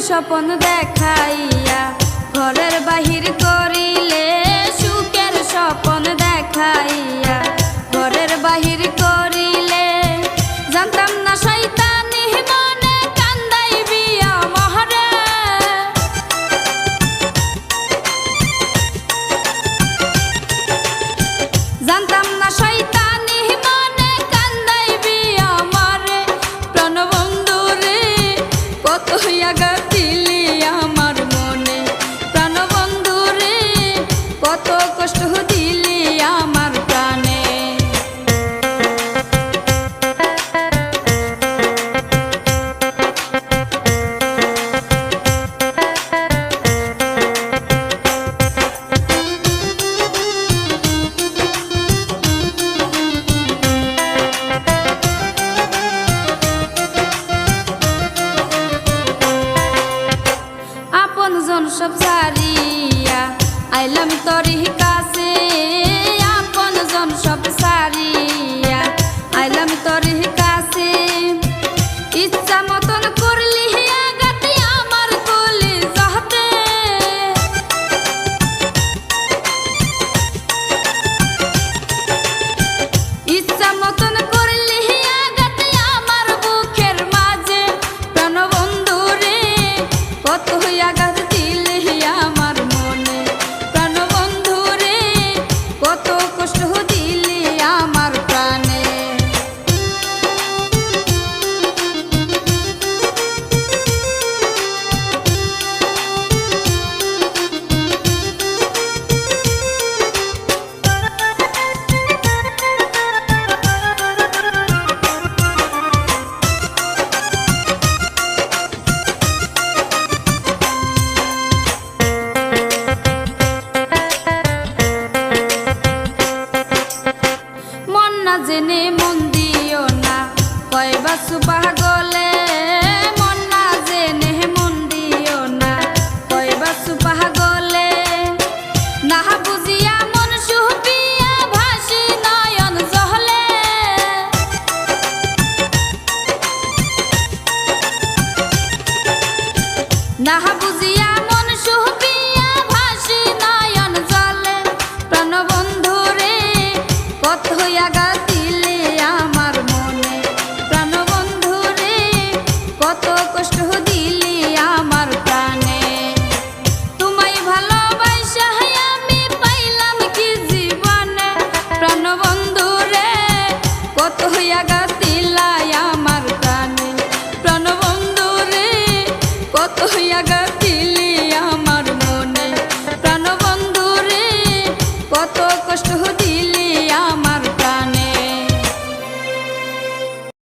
স্বপ্ন দেখাইয়া ঘরের বাহির করে ग আপন সব সারিয়া আইলাম তরি কাছে আপন জন সব সারিয়া নাহা বুঝিয়া মন সুহিয়া ভাসি নয়ন জলে। প্রাণবন্ধু রে কত হইয়া গাতিলে আমার মনে। প্রাণবন্ধু রে, কত কষ্ট দিলে আমার প্রাণে। তোমায় ভালোবাসা আমি পাইলাম কি জীবনে? প্রাণবন্ধু রে কত হইয়া গাত